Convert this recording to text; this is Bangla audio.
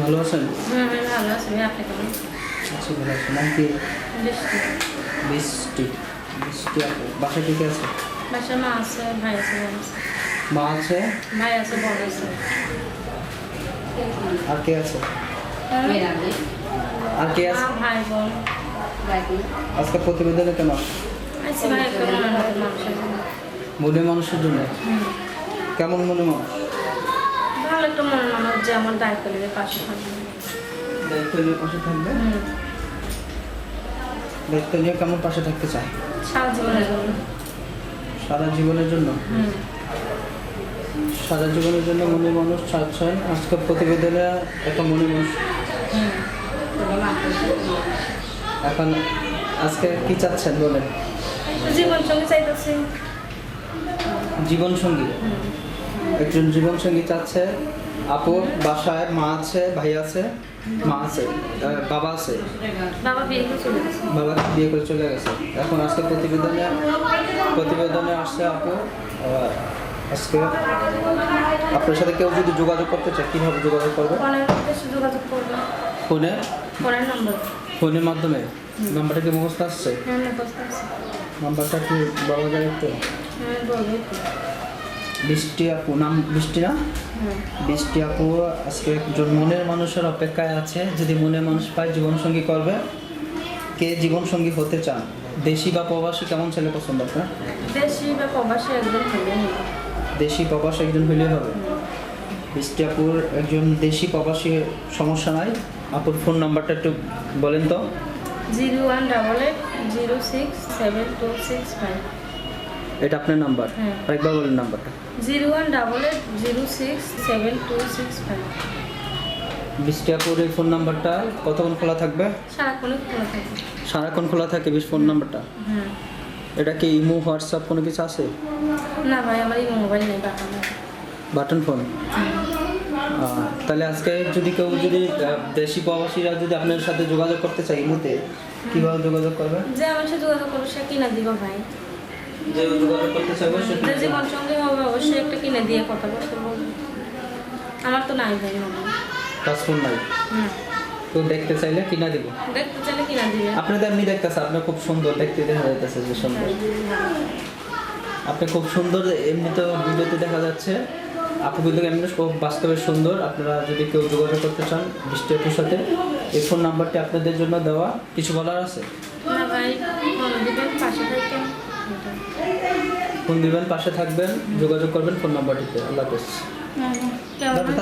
ভালো আছেন? হুম আমি ভালো আছি। আপনি কেমন আচ্ছা ভালো আছেন নাম কি? বৃষ্টি। বৃষ্টি বাসা ঠিক আছে? বাসার মা আছে ভাই আছে মা আছে? ভাই আছে বোন আছে। আর কে আছে? আর কে আছে? ভাই বোন। আজকে প্রতিবেদনে কেন? আছি জন্য। মনে মানুষের জন্য? কেমন মনে মানুষ? ভালো একটা মানুষ যে আমার পাশে থাকবে নিয়ে পাশে থাকবে? নিয়ে কেমন পাশে থাকতে চায়? সারা জীবনের জন্য। সারা জীবনের জন্য? সারা জীবনের জন্য মনে মানুষ চাচ্ছেন আজকে প্রতিবেদনে একটা মনে মানুষ। এখন আজকে কি চাচ্ছেন বলেন? জীবন সঙ্গে চাইতেছি। জীবন সঙ্গী? একজন জীবন সঙ্গী চাচ্ছে আপু বাসায় মা আছে ভাই আছে? মা আছে বাবা আছে? বাবা বিয়ে করে চলে গেছে। বাবা বিয়ে করে চলে গেছে। এখন আজকে প্রতিবেদনে প্রতিবেদনে আসছে আপু। আজকে আপনার সাথে কেউ যদি যোগাযোগ করতে চায় কীভাবে যোগাযোগ করবে? যোগাযোগ ফোনে? ফোনের নম্বর। ফোনের মাধ্যমে? নাম্বারটা কি মুখস্থ আসছে? হ্যাঁ মুখস্থ আছে নাম্বারটা কি বলা যায় একটু? হ্যাঁ একটু। বৃষ্টি আপু নাম বৃষ্টি না বৃষ্টি আপু আজকে একজন মনের মানুষের অপেক্ষায় আছে যদি মনের মানুষ পায় জীবনসঙ্গী করবে। কে জীবনসঙ্গী হতে চান? দেশি বা প্রবাসী কেমন ছেলে পছন্দ আপনার? দেশি বা প্রবাসী নেই দেশি প্রবাসী একজন হইলেই হবে? বৃষ্টি আপুর একজন দেশি প্রবাসী সমস্যা নাই। আপুর ফোন নাম্বারটা একটু বলেন তো। Zero one double eight zero six seven two six five. এটা আপনার নাম্বার? হ্যাঁ। আরেকবার বলেন নাম্বারটা। Zero one double eight zero six seven two six five. আপুর এই ফোন নাম্বারটা কতক্ষণ খোলা থাকবে? সারাক্ষণই খোলা থাকে। সারাক্ষণ খোলা থাকে বিশ ফোন নাম্বারটা? এটা কি ইমো হোয়াটসঅ্যাপ কোনো কিছু আছে? না ভাই আমার এই মোবাইল নেই বাটন ফোন? তাহলে আজকে যদি কেউ যদি দেশি প্রবাসীরা যদি আপনার সাথে যোগাযোগ করতে চায় ইমুতে কীভাবে যোগাযোগ করবে? যে আমার সাথে যোগাযোগ করব সে কিনে দিব ভাই। যে যোগাযোগ করতে চাইবে সে যে জীবন সঙ্গে হবে অবশ্যই একটা কিনে দিয়ে কথা বলতে বলব। আমার তো নাই ভাই টাচ ফোন নাই? তো দেখতে চাইলে কিনা দিব? দেখতে চাইলে কিনা দিবে আপনি তো এমনি দেখতেছে আপনি খুব সুন্দর দেখতে দেখা যাইতেছে যে সুন্দর। আপনি খুব সুন্দর এমনি তো ভিডিওতে দেখা যাচ্ছে। আপনি কিন্তু এমনি খুব বাস্তবে সুন্দর। আপনারা যদি কেউ যোগাযোগ করতে চান বৃষ্টি আপুর সাথে এই ফোন নাম্বারটি আপনাদের জন্য দেওয়া। কিছু বলার আছে? না ভাই ফোন দিবেন পাশে ফোন দিবেন পাশে থাকবেন যোগাযোগ করবেন ফোন নাম্বারটিতে। আল্লাহ হাফেজ। কেমন তাড়াতাড়ি